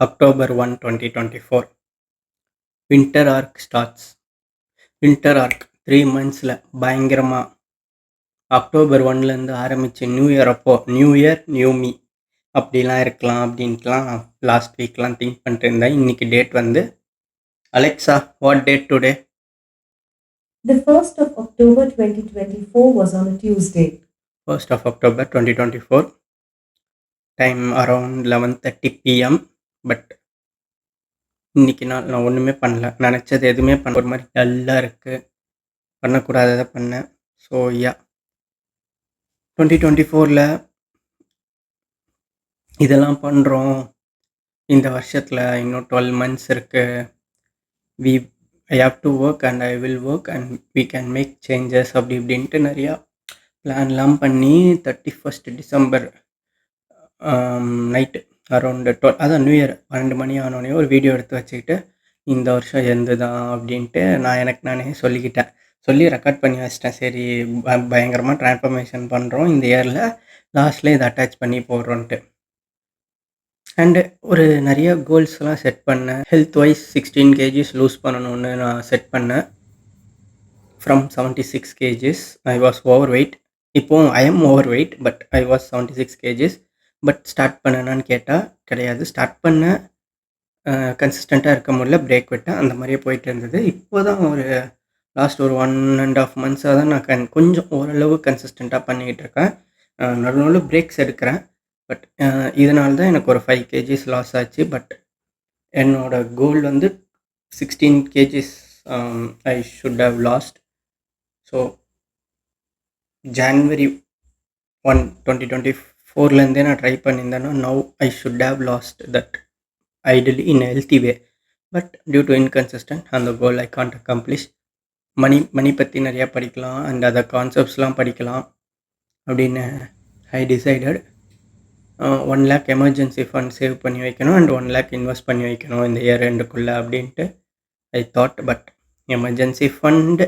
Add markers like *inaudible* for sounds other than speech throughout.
October 1, 2024. Winter arc starts. Winter arc three மந்த்ஸில் பயங்கரமாக October ஒன்லேருந்து ஆரம்பித்து நியூ இயர் அப்போ நியூ இயர் நியூ மீ அப்படிலாம் இருக்கலாம் அப்படின்ட்டுலாம் லாஸ்ட் வீக்லாம் திங்க் பண்ணிட்டு இருந்தேன் இன்னைக்கு டேட் வந்து Alexa what date today The 1st of October 2024 was on a Tuesday. First of October twenty twenty four time around eleven thirty PM but இன்னைக்கு நாள் நான் ஒன்றுமே பண்ணல. நினச்சது எதுவுமே பண்ண ஒரு மாதிரி டல்லாக இருக்குது பண்ணக்கூடாததை பண்ணேன். ஸோ யா டுவெண்ட்டி டுவெண்ட்டி ஃபோரில் இதெல்லாம் பண்ணுறோம் இந்த வருஷத்தில் இன்னும் டுவெல் மந்த்ஸ் இருக்குது we I have to work and I will work and we can make changes அப்படி இப்படின்ட்டு நிறையா பிளான்லாம் பண்ணி thirty first December night around twelve அதான் நியூ இயர் பன்னெண்டு மணி ஆனோடனே ஒரு வீடியோ எடுத்து வச்சுக்கிட்டு இந்த வருஷம் எந்த தான் அப்படின்ட்டு நான் எனக்கு நானே சொல்லிக்கிட்டேன். சொல்லி ரெக்கார்ட் பண்ணி வச்சிட்டேன். சரி ப பயங்கரமாக ட்ரான்ஸ்ஃபர்மேஷன் பண்ணுறோம் இந்த இயரில் லாஸ்ட்டில் இதை அட்டாச் பண்ணி போடுறோன்ட்டு. அண்டு ஒரு நிறைய கோல்ஸ்லாம் செட் பண்ணேன். Health wise sixteen kgs lose பண்ணணும்னு நான் செட் பண்ணேன். From seventy six kgs I was overweight இப்போது I am overweight but I was seventy six kgs but start பண்ணனான்னு கேட்டால் கிடையாது. ஸ்டார்ட் பண்ண கன்சிஸ்டண்ட்டாக இருக்க முடியல. பிரேக் விட்டேன். அந்த மாதிரியே போயிட்டு இருந்தது. இப்போ தான் ஒரு லாஸ்ட் ஒரு ஒன் அண்ட் ஆஃப் மந்த்ஸாக தான் நான் கன் கொஞ்சம் ஓரளவு கன்சிஸ்டண்ட்டாக பண்ணிக்கிட்டு இருக்கேன். நடு நடுவில் பிரேக்ஸ் எடுக்கிறேன். பட் இதனால தான் எனக்கு ஒரு ஃபைவ் கேஜிஸ் லாஸ் ஆச்சு. பட் என்னோடய கோல் வந்து sixteen kgs I should have lost so January one twenty twenty ஃபோர்லேருந்தே நான் try பண்ணியிருந்தேன்னா now I should have lost that ideally in healthy way but due to inconsistent அந்த goal I can't accomplish மணி மணி பற்றி நிறையா படிக்கலாம். And other கான்செப்ட்ஸ்லாம் படிக்கலாம். அப்படின்னு I decided one lakh emergency fund save பண்ணி வைக்கணும். அண்ட் ஒன் லேக் இன்வெஸ்ட் பண்ணி வைக்கணும் இந்த இயர் ரெண்டுக்குள்ளே அப்படின்ட்டு I thought but emergency fund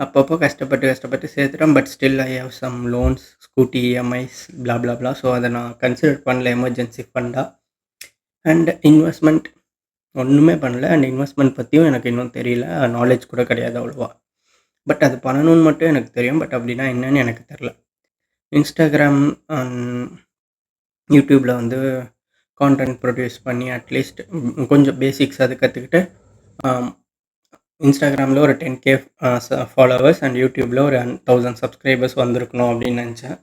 அப்பப்போ கஷ்டப்பட்டு கஷ்டப்பட்டு சேர்த்துட்டேன் but still I have some loans scooty EMIs blah blah blah so அதை நான் கன்சிடர் பண்ணல எமர்ஜென்சி ஃபண்டாக அண்ட் இன்வெஸ்ட்மெண்ட் ஒன்றுமே பண்ணல. அண்ட் இன்வெஸ்ட்மெண்ட் பற்றியும் எனக்கு இன்னும் தெரியல. நாலேஜ் கூட கிடையாது அவ்வளோவா. பட் அது பண்ணணும்னு மட்டும் எனக்கு தெரியும். பட் அப்படின்னா என்னன்னு எனக்கு தெரில இன்ஸ்டாகிராம் யூடியூப்பில் வந்து கான்டென்ட் ப்ரொடியூஸ் பண்ணி அட்லீஸ்ட் கொஞ்சம் பேசிக்ஸ் அது கற்றுக்கிட்டு இன்ஸ்டாகிராமில் ஒரு டென் கே ஃபாலோவர்ஸ் அண்ட் யூடியூப்பில் ஒரு தௌசண்ட் சப்ஸ்கிரைபர்ஸ் வந்திருக்கணும் அப்படின்னு நினச்சேன்.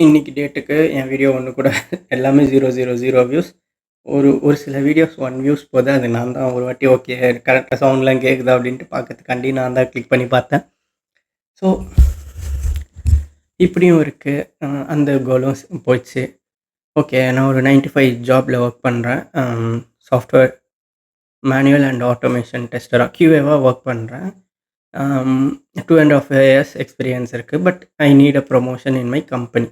இன்றைக்கி டேட்டுக்கு என் வீடியோ ஒன்று கூட *laughs* எல்லாமே ஜீரோ ஜீரோ ஜீரோ வியூஸ் ஒரு ஒரு சில வீடியோஸ் ஒன் வியூஸ் போது அது நான் தான் ஒரு வாட்டி ஓகே கரெக்டாக சவுண்ட்லாம் கேட்குதா அப்படின்ட்டு பார்க்கறதுக்காண்டி நான் தான் கிளிக் பண்ணி பார்த்தேன். ஸோ இப்படியும் இருக்குது அந்த கோலும் போயிடுச்சு ஓகே நான் ஒரு நைன்ட்டி ஃபைவ் ஜாபில் ஒர்க் பண்ணுறேன் சாஃப்ட்வேர் மேனுவல் அண்ட் ஆட்டோமேஷன் டெஸ்டராக கியூஏவாக ஒர்க் பண்ணுறேன் two and half years experience இருக்குது but I need a promotion in my company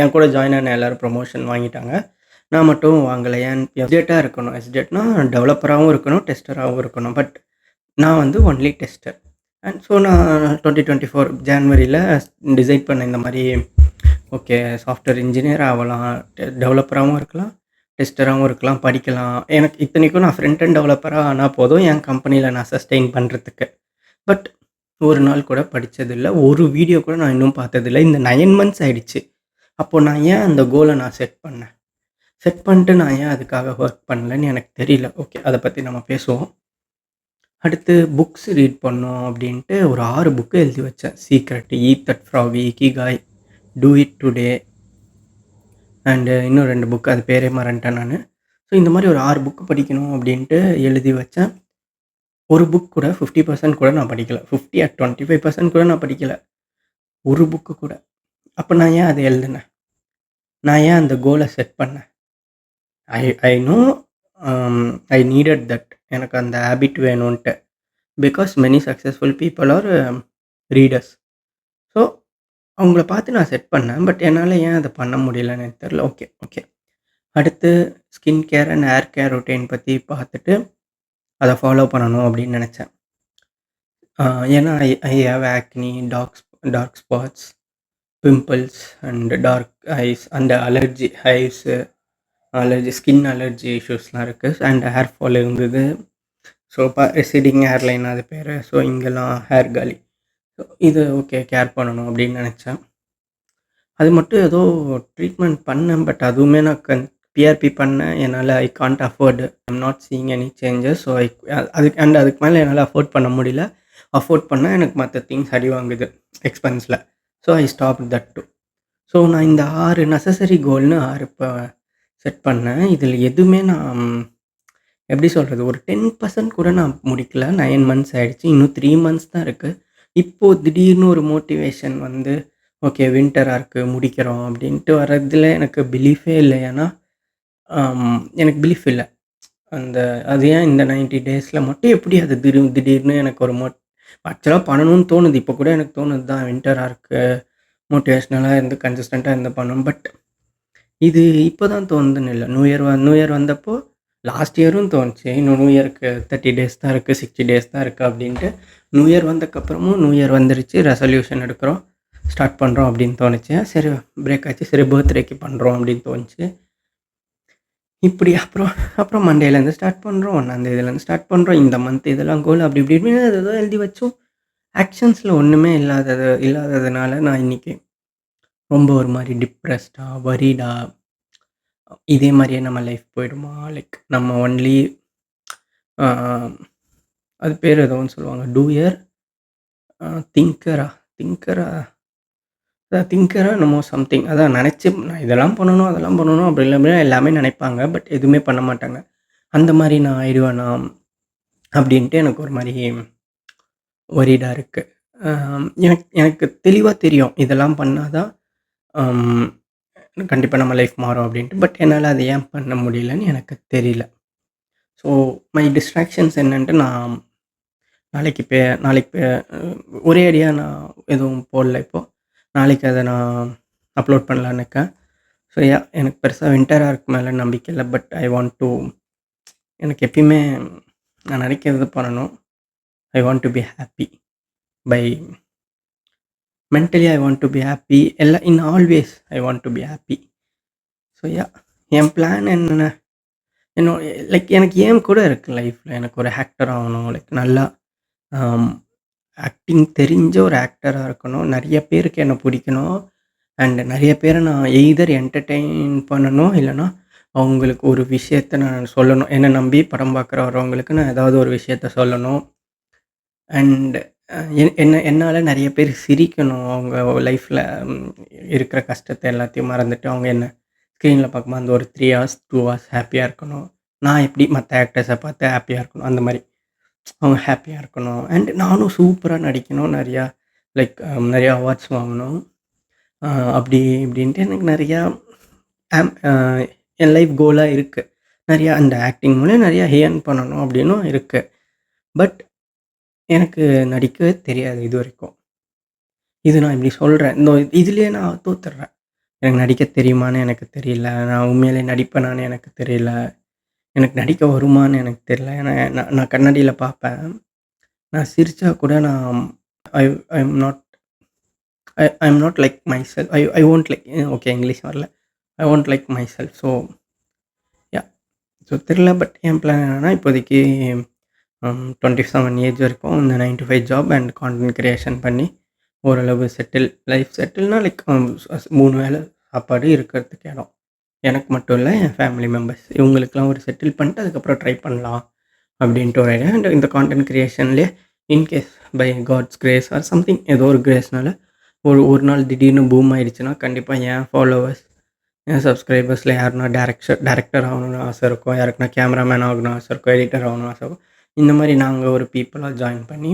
என் கூட ஜாயின் ஆன எல்லோரும் ப்ரொமோஷன் வாங்கிட்டாங்க. நான் மட்டும் வாங்கலை. ஏன் எஸ்டேட்டாக இருக்கணும். எஸ்டேட்னா டெவலப்பராகவும் இருக்கணும் டெஸ்டராகவும் இருக்கணும். பட் நான் வந்து ஒன்லி டெஸ்டர் அண்ட் ஸோ நான் டுவெண்ட்டி டுவெண்ட்டி ஃபோர் ஜான்வரியில் டிசைட் பண்ண இந்த மாதிரி ஓகே சாஃப்ட்வேர் இன்ஜினியர் ஆகலாம் டெவலப்பராகவும் இருக்கலாம். டெஸ்டராகவும் இருக்கலாம் படிக்கலாம். எனக்கு இத்தனைக்கும் நான் ஃப்ரண்ட் அண்ட் டெவலப்பராக ஆனால் போதும் என் கம்பெனியில் நான் சஸ்டெயின் பண்ணுறதுக்கு பட் ஒரு நாள் கூட படித்ததில்லை ஒரு வீடியோ கூட நான் இன்னும் பார்த்ததில்லை. இந்த நைன் மந்த்ஸ் ஆகிடுச்சு அப்போது நான் ஏன் அந்த கோலை நான் செட் பண்ணேன்? செட் பண்ணிட்டு நான் ஏன் அதுக்காக ஒர்க் பண்ணலன்னு எனக்கு தெரியல. ஓகே அதை பற்றி நம்ம பேசுவோம். அடுத்து புக்ஸ் ரீட் பண்ணோம் அப்படின்ட்டு ஒரு ஆறு புக்கு எழுதி வச்சேன். சீக்ரெட் ஈ தட் ஃப்ராவி கிகாய் do it today and uh, இன்னும் ரெண்டு புக்கு அது பேரே மறந்துட்டேன் நான். ஸோ இந்த மாதிரி ஒரு ஆறு புக்கு படிக்கணும் அப்படின்ட்டு எழுதி வச்சேன். ஒரு புக் கூட ஃபிஃப்டி பர்சன்ட் கூட நான் படிக்கலை. Fifty at twenty five percent கூட நான் படிக்கலை. ஒரு புக்கு கூட. அப்போ நான் ஏன் அதை எழுதினேன்? நான் ஏன் அந்த கோலை செட் பண்ணேன்? I I know I needed that எனக்கு அந்த habit வேணும்ன்ட்டு. Because many successful people are readers so அவங்கள பார்த்து நான் செட் பண்ணேன். பட் என்னால் ஏன் அதை பண்ண முடியலன்னு எனக்கு தெரில ஓகே ஓகே அடுத்து skin care and hair care routine பற்றி பார்த்துட்டு அதை ஃபாலோ பண்ணணும் அப்படின்னு நினச்சேன். ஏன்னா I I have acne dark dark spots pimples and dark eyes அந்த allergy eyes allergy skin allergy இஷ்யூஸ்லாம் இருக்குது அண்ட் ஹேர் ஃபால் இருந்தது. ஸோ இப்போ ரெசிடிங் ஹேர்லைன் அது பேர். ஸோ இங்கெல்லாம் ஹேர் காலி இது ஓகே கேர் பண்ணணும் அப்படின்னு நினச்சேன். அது மட்டும் ஏதோ ட்ரீட்மெண்ட் பண்ணேன் பட் அதுவுமே நான் கன் பிஆர்பி பண்ணேன். என்னால் I can't afford I'm not seeing any changes so I அதுக்கு அண்ட் அதுக்கு மேலே என்னால் அஃபோர்ட் பண்ண முடியல. அஃபோர்ட் பண்ணால் எனக்கு மற்ற திங்ஸ் அடி வாங்குது எக்ஸ்பென்ஸில் so I stop that to so நான் இந்த ஆறு நெசசரி கோல்னு ஆறு இப்போ செட் பண்ணேன். இதில் எதுவுமே நான் எப்படி சொல்கிறது ஒரு டென் பர்சன்ட் கூட நான் முடிக்கல. நைன் மந்த்ஸ் ஆகிடுச்சு இன்னும் த்ரீ மந்த்ஸ் தான் இருக்குது இப்போது திடீர்னு ஒரு மோட்டிவேஷன் வந்து ஓகே வின்டராக இருக்குது முடிக்கிறோம் அப்படின்ட்டு வர்றதுல எனக்கு பிலீஃபே இல்லை. ஏன்னா எனக்கு பிலீஃப் இல்லை. அந்த அது ஏன் இந்த நைன்ட்டி டேஸில் மட்டும் எப்படி அது திடீர் திடீர்னு எனக்கு ஒரு மோட் ஆக்சுவலாக பண்ணணும்னு தோணுது. இப்போ கூட எனக்கு தோணுது தான் வின்டராக இருக்குது மோட்டிவேஷ்னலாக இருந்து கன்சிஸ்டண்ட்டாக இருந்து பண்ணணும். பட் இது இப்போ தான் தோணுதுன்னு இல்லை. நியூ இயர் நியூ இயர் வந்தப்போ லாஸ்ட் இயரும் தோணுச்சு. இன்னும் நியூ இயருக்கு தேர்ட்டி டேஸ் தான் இருக்குது சிக்ஸ்டி டேஸ் தான் இருக்குது அப்படின்ட்டு. நியூ இயர் வந்ததுக்கப்புறமும் நியூ இயர் வந்துருச்சு. ரெசல்யூஷன் எடுக்கிறோம். ஸ்டார்ட் பண்ணுறோம் அப்படின்னு தோணுச்சு. சரி பிரேக் ஆச்சு. சரி பர்த்டேக்கு பண்ணுறோம் அப்படின்னு தோணுச்சு. இப்படி அப்புறம் அப்புறம் மண்டேலேருந்து ஸ்டார்ட் பண்ணுறோம் ஒன்றாந்தேதியிலேருந்து ஸ்டார்ட் பண்ணுறோம் இந்த மந்த் இதெல்லாம் கோல் அப்படி இப்படி இப்படின்னு ஏதோ எழுதி வச்சோம். ஆக்ஷன்ஸில் ஒன்றுமே இல்லாதது இல்லாததுனால நான் இன்றைக்கி ரொம்ப ஒரு மாதிரி டிப்ரெஸ்டாக வரிடா இதே மாதிரியே நம்ம லைஃப் போயிடுமா? லைக் நம்ம ஒன்லி அது பேர் ஏதோன்னு சொல்லுவாங்க. டூ இயர் திங்கரா திங்கரா அதான் திங்கரா நம்ம சம்திங் அதான் நினச்சி நான் இதெல்லாம் பண்ணணும் அதெல்லாம் பண்ணணும் அப்படி இல்லை அப்படின்னா எல்லாமே நினைப்பாங்க பட் எதுவுமே பண்ண மாட்டாங்க. அந்த மாதிரி நான் ஆயிடுவேனா? அப்படின்ட்டு எனக்கு ஒரு மாதிரி ஒரிடாக இருக்குது எனக்கு எனக்கு தெளிவாக தெரியும். இதெல்லாம் பண்ணால் தான் கண்டிப்பாக நம்ம லைஃப் மாறும் அப்படின்ட்டு. பட் என்னால் அதை ஏன் பண்ண முடியலன்னு எனக்கு தெரியல. ஸோ மை டிஸ்ட்ராக்ஷன்ஸ் என்னன்ட்டு நான் நாளைக்கு பே நாளைக்கு பே ஒரே அடியாக நான் எதுவும் போடல இப்போது நாளைக்கு அதை நான் அப்லோட் பண்ணலான்னு இருக்கேன். ஸோ யா எனக்கு பெருசாக வின்டராக இருக்கு மேலே நம்பிக்கை இல்லை. பட் ஐ வாண்ட் டு எனக்கு எப்பயுமே நான் நினைக்கிறது பண்ணணும். I want to be happy by mentally I want to be happy எல்லாம் in always I want to be happy so yeah N plan என்னென்ன என்னோட லைக் எனக்கு ஏம் கூட இருக்குது லைஃப்பில் எனக்கு ஒரு ஆக்டர் ஆகணும். லைக் நல்லா um, ஆக்டிங் தெரிஞ்ச ஒரு ஆக்டராக இருக்கணும். நிறைய பேருக்கு என்னை பிடிக்கணும். அண்ட் நிறைய பேரை நான் எய்தர் என்டர்டெயின் பண்ணணும் இல்லைனா அவங்களுக்கு ஒரு விஷயத்த நான் சொல்லணும். என்னை நம்பி படம் பார்க்குற வரவங்களுக்கு நான் ஏதாவது ஒரு விஷயத்த சொல்லணும். அண்ட் என்ன என்னால் நிறைய பேர் சிரிக்கணும். அவங்க லைஃப்பில் இருக்கிற கஷ்டத்தை எல்லாத்தையும் மறந்துட்டு அவங்க என்ன ஸ்க்ரீனில் பார்க்கும்போது அந்த ஒரு த்ரீ ஹவர்ஸ் டூ ஹவர்ஸ் ஹாப்பியாக இருக்கணும். நான் எப்படி மற்ற ஆக்டர்ஸை பார்த்து ஹாப்பியாக இருக்கணும்? அந்த மாதிரி. அவங்க ஹாப்பியாக இருக்கணும். அண்ட் நானும் சூப்பராக நடிக்கணும் நிறையா. லைக் நிறையா அவார்ட்ஸ் வாங்கணும். அப்படி இப்படின்ட்டு எனக்கு நிறையா ஆம் என் லைஃப் கோலாக இருக்குது நிறையா அந்த ஆக்டிங் மூலியம் நிறையா ஹேர்ன் பண்ணணும் அப்படின்னும் இருக்குது பட் எனக்கு நடிக்கவே தெரியாது இது வரைக்கும் இது நான் இப்படி சொல்கிறேன் இந்த இதுலேயே நான் தோத்துடுறேன். எனக்கு நடிக்க தெரியுமான்னு எனக்கு தெரியல. நான் உண்மையிலே நடிப்பேனான்னு எனக்கு தெரியல. எனக்கு நடிக்க வருமான்னு எனக்கு தெரியல. ஏன்னா நான் நான் கண்ணாடியில் பார்ப்பேன். நான் சிரித்தா கூட நான் I I am not I I am not like myself I I won't like okay English வரல. I won't like myself so yeah so தெரில பட் என் பிளான் என்னென்னா இப்போதைக்கு டுவெண்ட்டி செவன் ஏஜ் வரைக்கும் இந்த nine to five job and content creation பண்ணி ஓரளவு settle life செட்டில்னால் like மூணு வேலை சாப்பாடு இருக்கிறதுக்கு இடம். எனக்கு மட்டும் இல்லை என் ஃபேமிலி மெம்பர்ஸ் இவங்களுக்கெலாம் ஒரு செட்டில் பண்ணிட்டு அதுக்கப்புறம் ட்ரை பண்ணலாம் அப்படின்ட்டு ஒரு ஐடியா அண்ட் இந்த content க்ரியேஷன்லேயே in case by God's grace or something ஏதோ ஒரு கிரேஸ்னால ஒரு ஒரு நாள் திடீர்னு பூம் ஆயிடுச்சுன்னா கண்டிப்பாக என் ஃபாலோவர்ஸ் என் சப்ஸ்கிரைபர்ஸில் யாருன்னா டேரக்டர் டேரக்டர் ஆகணும்னு ஆசை இருக்கும். யாருக்குன்னா கேமராமேன் ஆகணும்னு ஆசை இருக்கும். எடிட்டர் ஆகணும்னு ஆசை இருக்கும். இந்த மாதிரி நாங்கள் ஒரு பீப்புளாக ஜாயின் பண்ணி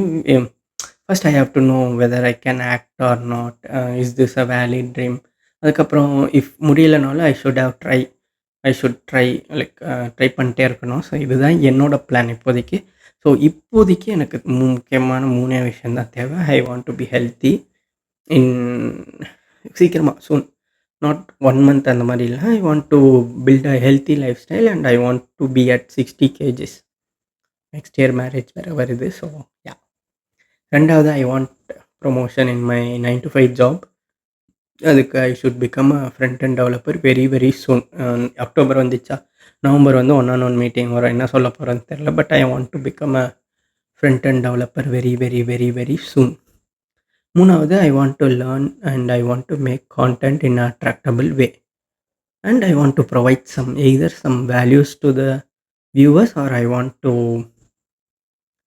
first I have to know whether I can act or not is this a valid dream அதுக்கப்புறம் இஃப் முடியலனாலும் I should have try I should try like try பண்ணிட்டே இருக்கணும். ஸோ இதுதான் என்னோடய பிளான் இப்போதைக்கு. ஸோ இப்போதைக்கு எனக்கு முக்கியமான மூணே விஷயம் தான் தேவை. I want to be healthy in சீக்கிரமாக சூன் நாட் ஒன் மந்த் அந்த மாதிரி இல்லை. I want to build a healthy lifestyle and I want to be at sixty kgs next year marriage வேறு வருது ஸோ யா ரெண்டாவது I want promotion in my nine to five job அதுக்கு I should become a front end developer very very soon October வந்துச்சா? November வந்து one on one meeting வரும். என்ன சொல்ல போகிறேன்னு தெரில but I want to become a front end developer very very very very soon மூணாவது I want to learn and I want to make content in attractable way and I want to provide some either some values to the viewers or I want to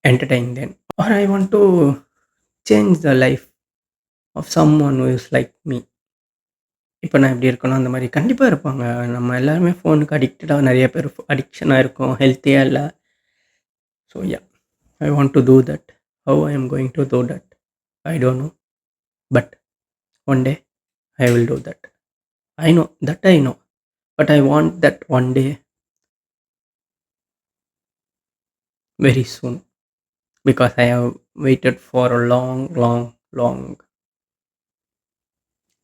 entertain them or I want to change the life of someone who is like me. இப்போ நான் எப்படி இருக்கணும் அந்த மாதிரி கண்டிப்பாக இருப்பாங்க. நம்ம எல்லாருமே ஃபோனுக்கு அடிக்டடாக நிறைய பேர் அடிக்ஷனாக இருக்கும் ஹெல்த்தியாக இல்லை. So yeah I want to do that how I am going to do that I don't know but one day I will do that I know that I know but I want that one day very soon. Because I have waited for a long, long, long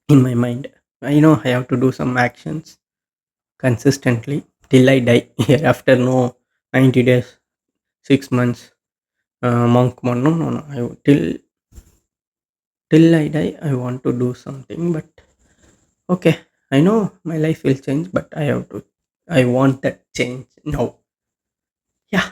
in my mind. I know I have to do some actions consistently till I die. *laughs* Here, after no 90 days, six months, uh, monk. No, no, no. I till till I die, I want to do something. But okay, I know my life will change, but I have to. I want that change now. Yeah.